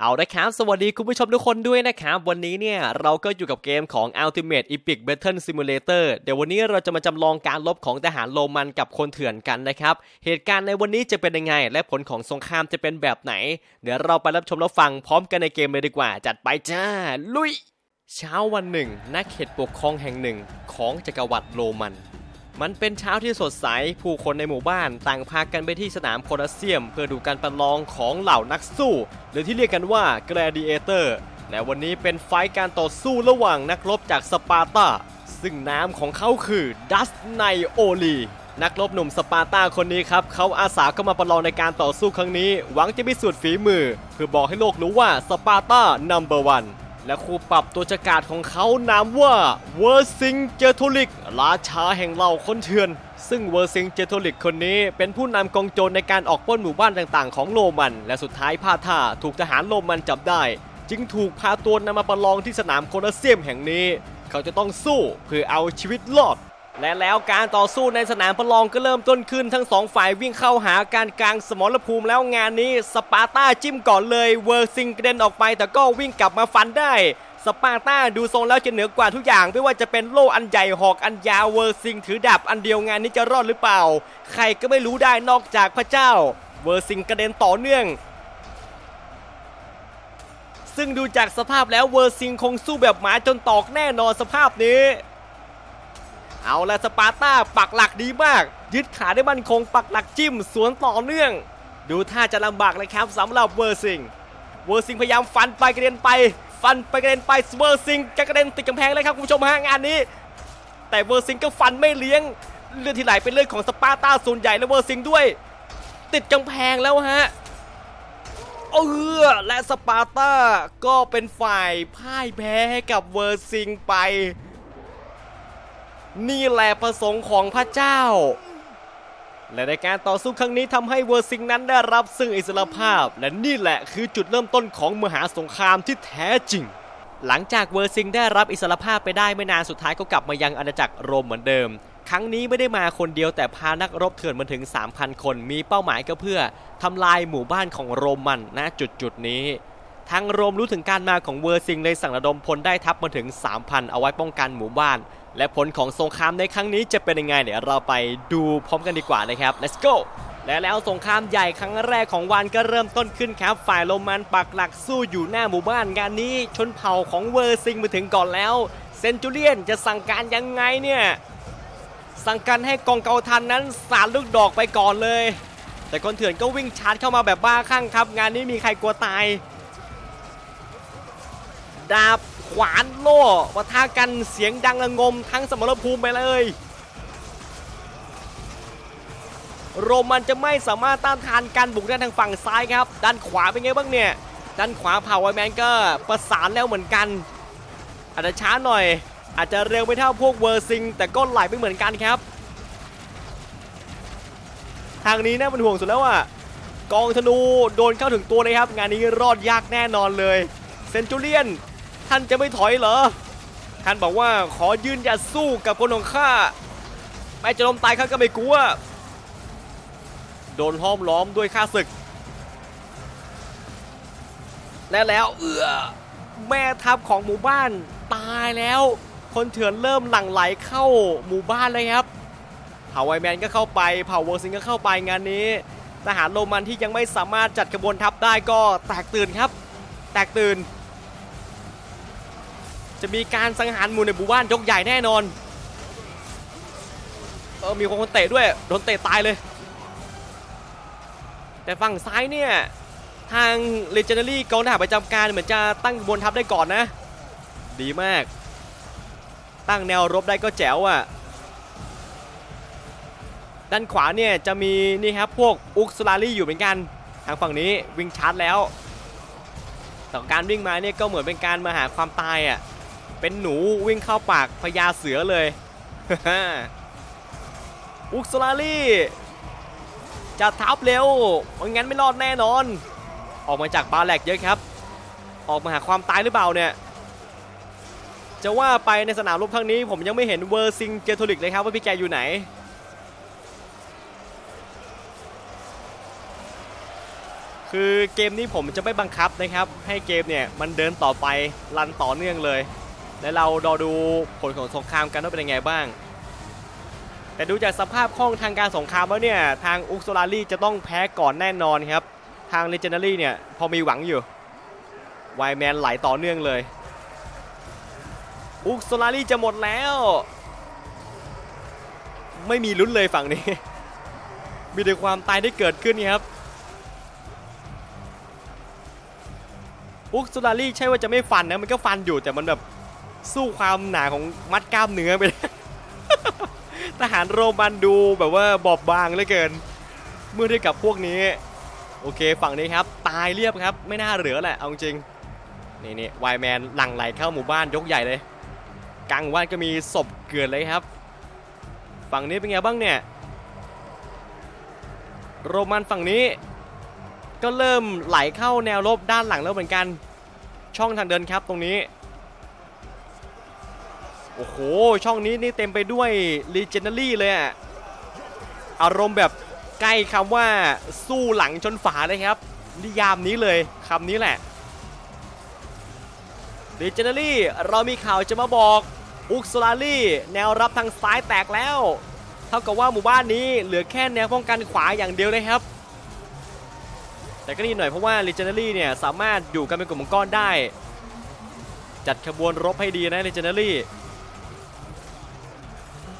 เอาละครับ สวัสดีคุณผู้ชมทุกคนด้วยนะครับ วันนี้เนี่ยเราก็อยู่กับเกมของ Ultimate Epic Battle Simulator เดี๋ยววันนี้เราจะมาจำลองการลบของทหารโรมันกับคนเถื่อนกันนะครับ เหตุการณ์ในวันนี้จะเป็นยังไง และผลของสงครามจะเป็นแบบไหน เดี๋ยวเราไปรับชมรับฟังพร้อมกันในเกมเลยดีกว่า จัดไปจ้า ลุย เช้าวันหนึ่งณเขตปกครองแห่งหนึ่งของจักรวรรดิโรมัน มันเป็นเช้าที่สดใส ผู้คนในหมู่บ้านต่างพากันไปที่สนามโคลอสเซียม เพื่อดูการประลองของเหล่านักสู้ หรือที่เรียกกันว่า Gladiator และวันนี้เป็นไฟการต่อสู้ระหว่างนักรบจากสปาร์ตา ซึ่งนามของเขาคือดัสไนโอลีนักรบหนุ่มสปาร์ตาคนนี้ครับเขาอาสาเข้ามาประลองในการต่อสู้ครั้งนี้ หวังจะพิสูจน์ฝีมือ เพื่อบอกให้โลกรู้ว่าสปาร์ตานัมเบอร์วัน และครูปรับตัวจักราดของเขานามว่าเวอร์ซิงเจโทลิกราชาแห่งเหล่าคนเถื่อน ซึ่งเวอร์ซิงเจโทลิกคนนี้ เป็นผู้นำกองโจรในการออกปล้นหมู่บ้านต่างๆ ของโรมัน และสุดท้ายพลาดท่าถูกทหารโรมันจับได้ จึงถูกพาตัวนำมาประลองที่สนามโคลอสเซียมแห่งนี้ เขาจะต้องสู้เพื่อเอาชีวิตรอด และแล้วการต่อสู้ในสนามประลองก็เริ่มต้นขึ้น ทั้งสองฝ่ายวิ่งเข้าหาการกลางสมรภูมิแล้วงานนี้สปาร์ตาจิ้มก่อนเลยเวอร์ซิงกระเด็นออกไป แต่ก็วิ่งกลับมาฟันได้สปาร์ตาดูทรงแล้วจะเหนือกว่าทุกอย่าง ไม่ว่าจะเป็นโล่อันใหญ่หอกอันยาวเวอร์ซิงถือดาบอันเดียวงานนี้จะรอดหรือเปล่า ใครก็ไม่รู้ได้นอกจากพระเจ้า เวอร์ซิงกระเด็นต่อเนื่องซึ่งดูจากสภาพแล้วเวอร์ซิงคงสู้แบบหมาจนตอกแน่นอนสภาพนี้ เอาละสปาร์ตาปักหลักดีมาก ยึดขาได้มั่นคงปักหลักจิ้มสวนต่อเนื่อง ดูท่าจะลำบากเลยครับสำหรับเวอร์ซิงเวอร์ซิงพยายามฟันไปกระเด็นไป ฟันไปกระเด็นไปเวอร์ซิงจะกระเด็นติดกำแพงเลยครับคุณผู้ชมฮะงานนี้ แต่เวอร์ซิงก็ฟันไม่เลี้ยงเลือดที่ไหลเป็นเลือดของสปาร์ตาส่วนใหญ่และเวอร์ซิงด้วย ติดกำแพงแล้วฮะเออและสปาร์ตาก็เป็นฝ่ายพ่ายแพ้ให้กับเวอร์ซิงไป นี่แหละประสงค์ของพระเจ้า และในการต่อสู้ครั้งนี้ทำให้เวอร์ซิงนั้นได้รับซึ่งอิสรภาพ และนี่แหละคือจุดเริ่มต้นของมหาสงครามที่แท้จริง หลังจากเวอร์ซิงได้รับอิสรภาพไปได้ไม่นานสุดท้ายก็กลับมายังอาณาจักรโรมเหมือนเดิม ครั้งนี้ไม่ได้มาคนเดียวแต่พานักรบเถื่อนมาถึง 3,000 คนมีเป้าหมายก็เพื่อทำลายหมู่บ้านของโรมันณจุดจุดนี้ ทางโรมรู้ถึงการมาของเวอร์ซิงเลยสั่งระดมพลได้ทัพมาถึง 3,000 เอาไว้ป้องกันหมู่บ้าน และผลของสงครามในครั้งนี้จะเป็นยังไงเดี๋ยวเราไปดูพร้อมกันดีกว่านะครับ let's go และแล้วสงครามใหญ่ครั้งแรกของวันก็เริ่มต้นขึ้นครับ ฝ่ายโรมันปักหลักสู้อยู่หน้าหมู่บ้านงานนี้ ชนเผ่าของเวอร์ซิงมาถึงก่อนแล้ว เซนจูเลียนจะสั่งการยังไงเนี่ย สั่งการให้กองเกาทันนั้นสาดลูกดอกไปก่อนเลย แต่คนเถื่อนก็วิ่งชาร์จเข้ามาแบบบ้าคลั่งครับ งานนี้มีใครกลัวตาย ดาบขวานโล่ปะทะกันเสียงดังระงมทั้งสมรภูมิไปเลยโรมันจะไม่สามารถต้านทานการบุกได้ทางฝั่งซ้ายครับ ด้านขวาเป็นไงบ้างเนี่ย ด้านขวาเผ่าไวแมนก็ประสานแล้วเหมือนกัน อาจจะช้าหน่อย อาจจะเร็วไม่เท่าพวกเวอร์ซิง แต่ก็ไหลไปเหมือนกันครับ ทางนี้น่าเป็นห่วงสุดแล้วอะ กองธนูโดนเข้าถึงตัวเลยครับ งานนี้รอดยากแน่นอนเลย เซนจูเลียน ท่านจะไม่ถอยเหรอ ท่านบอกว่าขอยืนหยัดสู้กับคนของข้าไม่จะล้มตายข้าก็ไม่กลัว โดนห้อมล้อมด้วยข้าศึก และแล้วเอือแม่ทัพของหมู่บ้านตายแล้ว คนเถื่อนเริ่มหลั่งไหลเข้าหมู่บ้านเลยครับเผ่าไวแมนก็เข้าไปเผ่าเวอร์ซิงก็เข้าไปงานนี้ ทหารโรมันที่ยังไม่สามารถจัดกระบวนทัพได้ก็แตกตื่นครับ แตกตื่น จะมีการสังหารหมู่ในหมู่บ้านยกใหญ่แน่นอน เออมีคนเตะด้วย โดนเตะตายเลย แต่ฝั่งซ้ายเนี่ย ทาง Legendary กองทหารประจำการเหมือนจะตั้งบนทัพได้ก่อนนะ ดีมาก ตั้งแนวรบได้ก็แจ๋วอะ ด้านขวาเนี่ยจะมีนี่ครับพวกอุกสลารี่อยู่เหมือนกัน ทางฝั่งนี้วิ่งชาร์จแล้วแต่การวิ่งมาเนี่ยก็เหมือนเป็นการมาหาความตายอะ เป็นหนูวิ่งเข้าปากพญาเสือเลย อุกสลารี่จะทับเร็วไม่งั้นไม่รอดแน่นอน ออกมาจากบาแลกเยอะครับ ออกมาหาความตายหรือเปล่าเนี่ย จะว่าไปในสนามรบครั้งนี้ผมยังไม่เห็นเวอร์ซิงเจโทลิกเลยครับว่าพี่แกอยู่ไหน คือเกมนี้ผมจะไม่บังคับนะครับ ให้เกมเนี่ยมันเดินต่อไปรันต่อเนื่องเลย และเรารอดูผลของสงครามกันว่าเป็นยังไงบ้าง แต่ดูจากสภาพคล่องทางการสงครามแล้วเนี่ยทางอุกโซลารีจะต้องแพ้ก่อนแน่นอนครับ ทางเลเจนดารี่เนี่ยพอมีหวังอยู่ไวแมนไหลต่อเนื่องเลย อุกโซลารีจะหมดแล้ว ไม่มีลุ้นเลยฝั่งนี้ มีแต่ความตายที่เกิดขึ้นครับอุกโซลารีใช่ว่าจะไม่ฟันนะมันก็ฟันอยู่แต่มันแบบ สู้ความหนาของมัดกล้ามเนื้อไป ทหารโรมันดูแบบว่าบอบบางเหลือเกิน เมื่อเทียบกับพวกนี้ โอเคฝั่งนี้ครับ ตายเรียบครับ ไม่น่าเหลือแหละเอาจริงนี่นี่ไวแมนหลั่งไหลเข้าหมู่บ้านยกใหญ่เลยกลางหมู่บ้านก็มีศพเกลือนเลยครับ ฝั่งนี้เป็นไงบ้างเนี่ย โรมันฝั่งนี้ ก็เริ่มไหลเข้าแนวรบด้านหลังแล้วเหมือนกัน ช่องทางเดินครับตรงนี้ โอ้โห ช่องนี้นี่เต็มไปด้วย Legendary เลยอะอารมณ์แบบใกล้คำว่าสู้หลังชนฝาเลยครับ นิยามนี้เลยคำนี้แหละ Legendary เรามีข่าวจะมาบอกอุกสลารี่แนวรับทางซ้ายแตกแล้ว เท่ากับว่าหมู่บ้านนี้เหลือแค่แนวป้องกันขวาอย่างเดียวเลยครับ แต่ก็ดีหน่อยเพราะว่า Legendary เนี่ยสามารถอยู่กันเป็นกลุ่มก้อนได้ จัดขบวนรบให้ดีนะ Legendary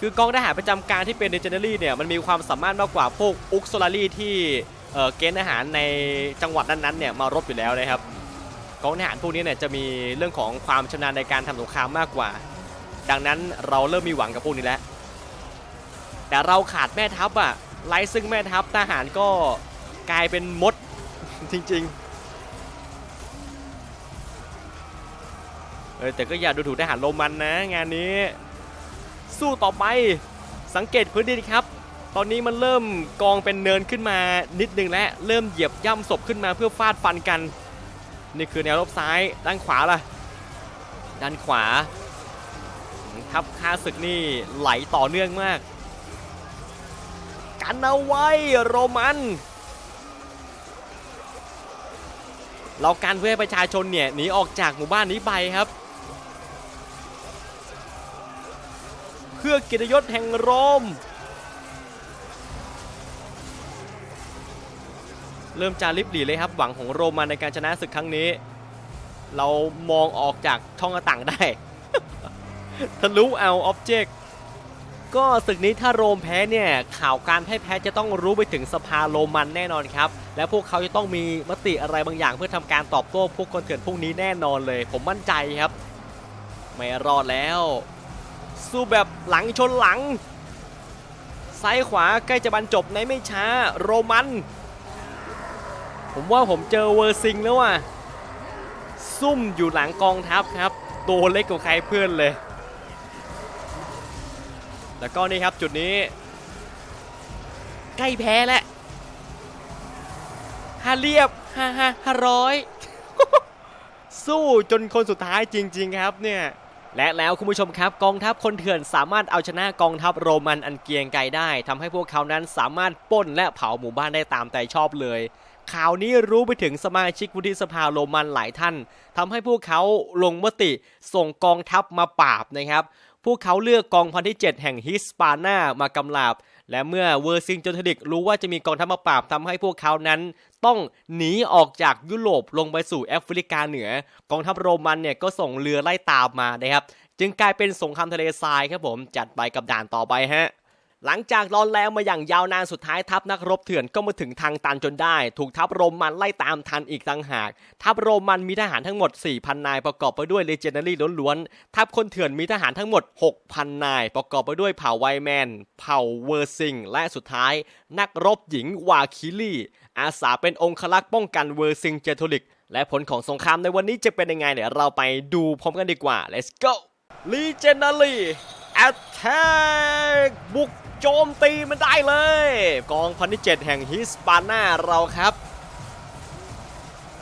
คือกองทหารประจำการที่เป็น Legendary เนี่ยมันมีความสามารถมากกว่าพวกอุกโซลารี่ที่เกณฑ์ทหารในจังหวัดนั้นๆเนี่ยมารบอยู่แล้วนะครับกองทหารพวกนี้เนี่ยจะมีเรื่องของความชำนาญในการทำสงครามมากกว่า ดังนั้นเราเริ่มมีหวังกับพวกนี้แล้วแต่เราขาดแม่ทัพอะไร้ซึ่งแม่ทัพทหารก็กลายเป็นมดจริงๆเออแต่ก็อย่าดูถูกทหารโรมันนะงานนี้ สู้ต่อไปสังเกตพื้นดินครับ ตอนนี้มันเริ่มกองเป็นเนินขึ้นมานิดนึงและเริ่มเหยียบย่ำศพขึ้นมาเพื่อฟาดฟันกัน นี่คือแนวรบซ้ายด้านขวาล่ะ ด้านขวาทัพค่าศึกนี่ไหลต่อเนื่องมาก กันเอาไว้โรมันเราการเพื่อให้ประชาชนเนี่ยหนีออกจากหมู่บ้านนี้ไปครับ เพื่อเกียรติยศแห่งโรม เริ่มจาริบหลีเลยครับหวังของโรมันในการชนะศึกครั้งนี้ เรามองออกจากช่องหน้าต่างได้ ทะลุเอาอ็อบเจกต์ก็ศึกนี้ถ้าโรมแพ้เนี่ย ข่าวการพ่ายแพ้จะต้องรู้ไปถึงสภาโรมันแน่นอนครับ และพวกเขาจะต้องมีมติอะไรบางอย่าง เพื่อทำการตอบโต้พวกคนเถื่อนพวกนี้แน่นอนเลย ผมมั่นใจครับ ไม่รอดแล้ว สู้แบบหลังชนหลัง ซ้ายขวาใกล้จะบรรจบในไม่ช้าโรมัน ผมว่าผมเจอเวอร์ซิงแล้วอะ ซุ่มอยู่หลังกองทัพครับตัวเล็กกว่าใครเพื่อนเลย แล้วก็นี่ครับจุดนี้ ใกล้แพ้แล้วฮาเรียบฮ่าฮ่าห้าร้อยสู้จนคนสุดท้ายจริง ๆ ครับเนี่ย และแล้วคุณผู้ชมครับกองทัพคนเถื่อนสามารถเอาชนะกองทัพโรมันอันเกียงไกรได้ทำให้พวกเขานั้นสามารถป้นและเผาหมู่บ้านได้ตามใจชอบเลย ข่าวนี้รู้ไปถึงสมาชิกวุฒิสภาโรมันหลายท่านทำให้พวกเขาลงมติส่งกองทัพมาปราบนะครับ พวกเขาเลือกกองพันที่ 7 แห่งฮิสปาน่ามากำลาบ และเมื่อเวอร์ซิงจนทดิกรู้ว่าจะมีกองทัพมาปราบทำให้พวกเขานั้น ต้องหนีออกจากยุโรปลงไปสู่แอฟริกาเหนือ กองทัพโรมันเนี่ยก็ส่งเรือไล่ตามมานะครับ จึงกลายเป็นสงครามทะเลทรายครับผมจัดไปกับด่านต่อไปฮะ หลังจากรอนแรงมาอย่างยาวนานสุดท้ายทัพนักรบเถื่อนก็มาถึงทางตันจนได้ ถูกทัพโรมันไล่ตามทันอีกต่างหาก ทัพโรมันมีทหารทั้งหมด 4,000 นายประกอบไปด้วยเลเจนดารี่ล้วนๆ ทัพคนเถื่อนมีทหารทั้งหมด 6,000 นาย ประกอบไปด้วยเผ่าไวแมน เผ่าเวอร์ซิง และสุดท้าย นักรบหญิงวาคิลี่ อาสาเป็นองคลักษ์ป้องกันเวอร์ซิงเจโทลิก และผลของสงครามในวันนี้จะเป็นยังไงเดี๋ยวเราไปดูพร้อมกันดีกว่า let's go Legendary Attack บุก โจมตีมันได้เลย กองพันที่7แห่งฮิสปาน่าเราครับ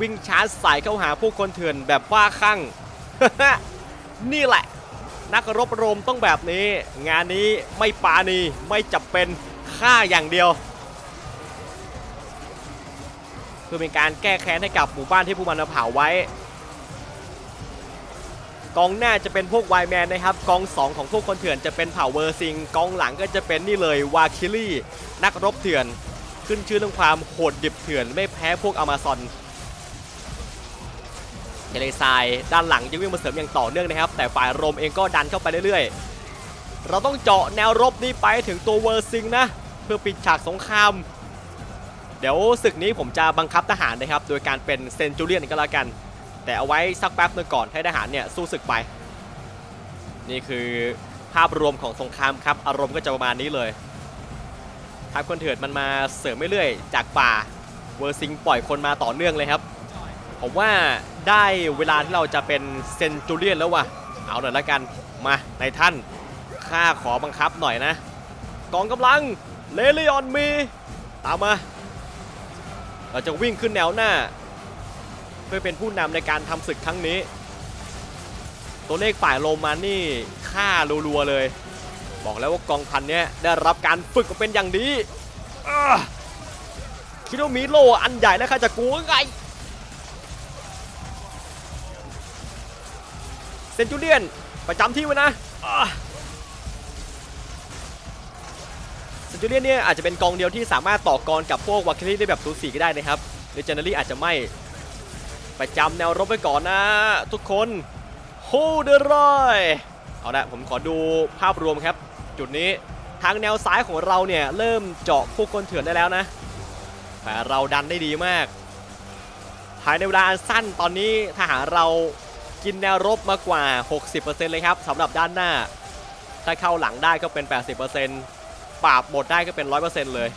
วิ่งชาร์จใส่เข้าหาผู้คนเถื่อนแบบบ้าคลั่ง นี่แหละ นักรบโรมต้องแบบนี้ งานนี้ไม่ปาณีไม่จับเป็นฆ่าอย่างเดียวเพื่อเป็นการแก้แค้นให้กับหมู่บ้านที่พวกมันเผาไว้ กองหน้าจะเป็นพวกไวแมนนะครับกอง 2 ของพวกคนเถื่อนจะเป็นเผ่าเวอร์ซิงกองหลังก็จะเป็นนี่เลยวาคิลี่ นักรบเถื่อน ขึ้นชื่อเรื่องความโหดดิบเถื่อนไม่แพ้พวกอมาซอนเทเลซายด้านหลังยังวิ่งมาเสริมอย่างต่อเนื่องนะครับ แต่ฝ่ายโรมเองก็ดันเข้าไปเรื่อยๆ เราต้องเจาะแนวรบนี้ไปถึงตัวเวอร์ซิงนะ เพื่อปิดฉากสงคราม เดี๋ยวศึกนี้ผมจะบังคับทหารนะครับ โดยการเป็นเซนจูเรียนก็แล้วกัน แต่เอาไว้สักแป๊บนึงก่อนให้ทหารเนี่ยสู้ศึกไป นี่คือภาพรวมของสงครามครับ อารมณ์ก็จะประมาณนี้เลยทัพคนเถื่อนมันมาเสริมเรื่อยๆจากป่าเวอร์ซิงปล่อยคนมาต่อเนื่องเลยครับ ผมว่าได้เวลาที่เราจะเป็นเซนจูเรียนแล้วว่ะเอาหน่อยละกันมาในท่านข้าขอบังคับหน่อยนะ กองกำลังเลเลออนมี ตามมา เราจะวิ่งขึ้นแนวหน้า เพื่อเป็นผู้นำในการทำศึกครั้งนี้ ตัวเลขฝ่ายโรมันนี่ฆ่ารัวๆเลย บอกแล้วว่ากองพันเนี้ยได้รับการฝึกมาเป็นอย่างดีอ่าคิดว่ามีโลอันใหญ่แล้วใครจะกลัวไงเซนจูเลียนประจำที่ไว้นะอ่าเซนจูเลียนเนี่ยอาจจะเป็นกองเดียวที่สามารถต่อกรกับพวกวาคิลี่ได้แบบสูสีก็ได้นะครับหรือเจเนอรี่อาจจะไม่ ปจำแนวรบไว้ก่อนนะ ทุกคนโฮเดรอยเอาละผมขอดูภาพรวมครับ จุดนี้ทางแนวซ้ายของเราเนี่ย เริ่มเจาะพวกคนเถื่อนได้แล้วนะแต่เราดันได้ดีมาก ภายในเวลาอันสั้นตอนนี้ทหารเรากินแนวรบมากกว่า 60%เลยครับสำหรับด้านหน้า ถ้าเข้าหลังได้ก็เป็น 80%ปราบหมดได้ก็เป็น 100%เลย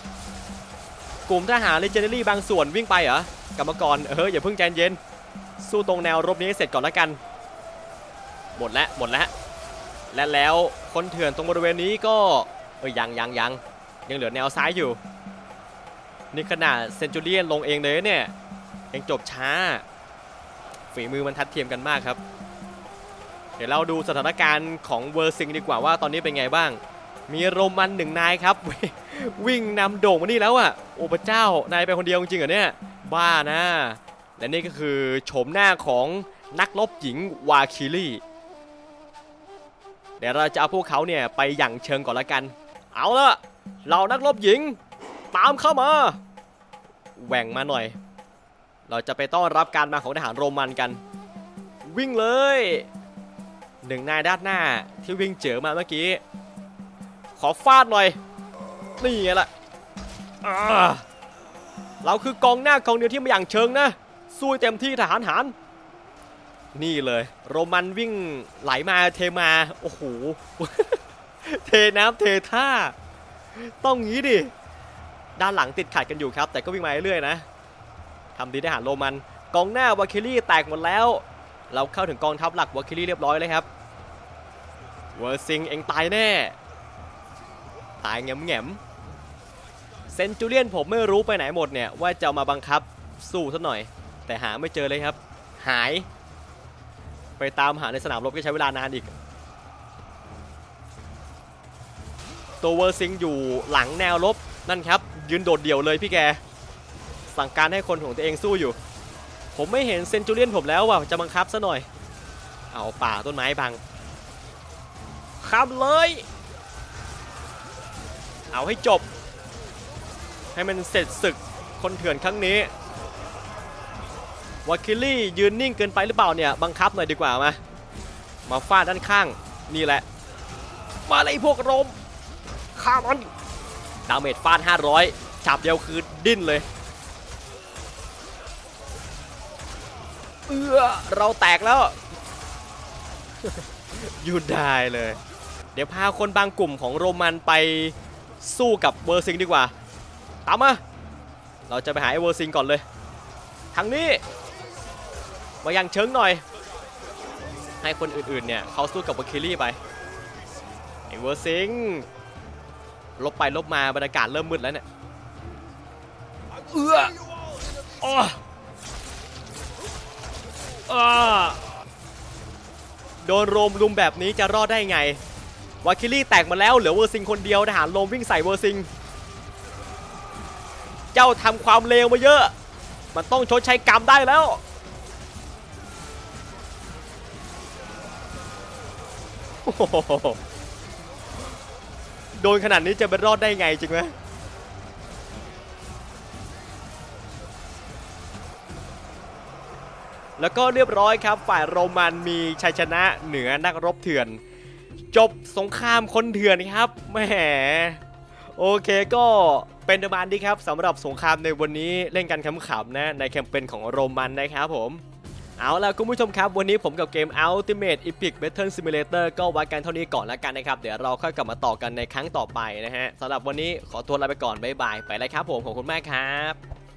กลุ่มทหารเลเจนดารี่บางส่วนวิ่งไปเหรอกรรมกรเอออย่าเพิ่งใจเย็น สู้ตรงแนวรบนี้ให้เสร็จก่อนแล้วกัน หมดแล้วหมดแล้ว และแล้วคนเถื่อนตรงบริเวณนี้ก็เออยังยังยังยังเหลือแนวซ้ายอยู่ นี่ขนาดเซนจูเรียนลงเองเลยเนี่ยยังจบช้า ฝีมือมันทัดเทียมกันมากครับ เดี๋ยวเราดูสถานการณ์ของเวอร์ซิงดีกว่าว่าตอนนี้เป็นไงบ้าง มีโรมันหนึ่งนายครับ วิ่งนำโด่งมานี่แล้วอะโอ้พระเจ้านายไปคนเดียวจริงเหรอเนี่ยบ้านะ และนี่ก็คือโฉมหน้าของนักรบหญิงวาคิลี่เดี๋ยวเราจะเอาพวกเขาเนี่ยไปหยั่งเชิงก่อนละกัน เอาละเรานักรบหญิง ตามเข้ามาแหว่งมาหน่อย เราจะไปต้อนรับการมาของทหารโรมันกัน วิ่งเลยหนึ่งนายด้านหน้าที่วิ่งเจอมาเมื่อกี้ ขอฟาดหน่อย นี่ไงล่ะเราคือกองหน้ากองเดียวที่มาอย่างเชิงนะ สู้เต็มที่ทหารหารนี่เลย โรมันวิ่งไหลมาเทมา โอ้โห เทน้ำเทท่า ต้องงี้ดิ ด้านหลังติดขัดกันอยู่ครับ แต่ก็วิ่งมาเรื่อยๆนะทำดีทหารโรมัน กองหน้าวาคิลี่แตกหมดแล้ว เราเข้าถึงกองทัพหลักวาคิลี่เรียบร้อยเลยครับ เวอร์ซิงเองตายแน่ ตายแง่มแง่มเซนจูเลียนผมไม่รู้ไปไหนหมดเนี่ย ว่าจะมาบังคับสู้ซะหน่อย แต่หาไม่เจอเลยครับ หาย ไปตามหาในสนามรบก็ใช้เวลานานอีก ตัวเวอร์ซิงอยู่หลังแนวรบนั่นครับ ยืนโดดเดี่ยวเลยพี่แก สั่งการให้คนของตัวเองสู้อยู่ ผมไม่เห็นเซนจูเลียนผมแล้วว่ะจะบังคับซะหน่อย เอาป่าต้นไม้บังขับเลย เอาให้จบ ให้มันเสร็จศึกคนเถื่อนครั้งนี้ วาคิลี่ยืนนิ่งเกินไปหรือเปล่าเนี่ยบังคับหน่อยดีกว่ามามาฟาดด้านข้างนี่แหละ มาเลยพวกโรมฆ่ามันดาเมจฟาด 500ฉับเดียวคือดิ้นเลยเออเราแตกแล้วอยู่ได้เลย เดี๋ยวพาคนบางกลุ่มของโรมันไปสู้กับเวอร์ซิงดีกว่า ตามมา เราจะไปหาไอ้เวอร์ซิงก่อนเลย ทางนี้ มายังเชิงหน่อย ให้คนอื่นๆเนี่ยเขาสู้กับวาคิลี่ไปไอ้เวอร์ซิงลบไปลบมาบรรยากาศเริ่มมืดแล้วเนี่ยเอื้ออ้ออ้อโดนโรมลุมแบบนี้จะรอดได้ไงวาคิลี่แตกมาแล้วเหลือเวอร์ซิงคนเดียวทหารโรมวิ่งใส่เวอร์ซิง เจ้าทำความเลวมาเยอะ มันต้องชดใช้กรรมได้แล้ว โดนขนาดนี้จะไปรอดได้ไงจริงไหมแล้วก็เรียบร้อยครับ ฝ่ายโรมันมีชัยชนะเหนือนักรบเถื่อน จบสงครามคนเถื่อนครับแหมโอเคก็เป็นประมาณนี้ครับสำหรับสงครามในวันนี้เล่นกันขำๆนะในแคมเปญของโรมันนะครับผม เอาล่ะคุณผู้ชมครับ วันนี้ผมกับเกม Ultimate Epic Battle Simulator ก็ไว้กันเท่านี้ก่อนแล้วกันนะครับ เดี๋ยวเราค่อยกลับมาต่อกันในครั้งต่อไปนะฮะสำหรับวันนี้ขอตัวลาไปก่อนบ๊ายบายไปเลยครับผมขอบคุณมากครับ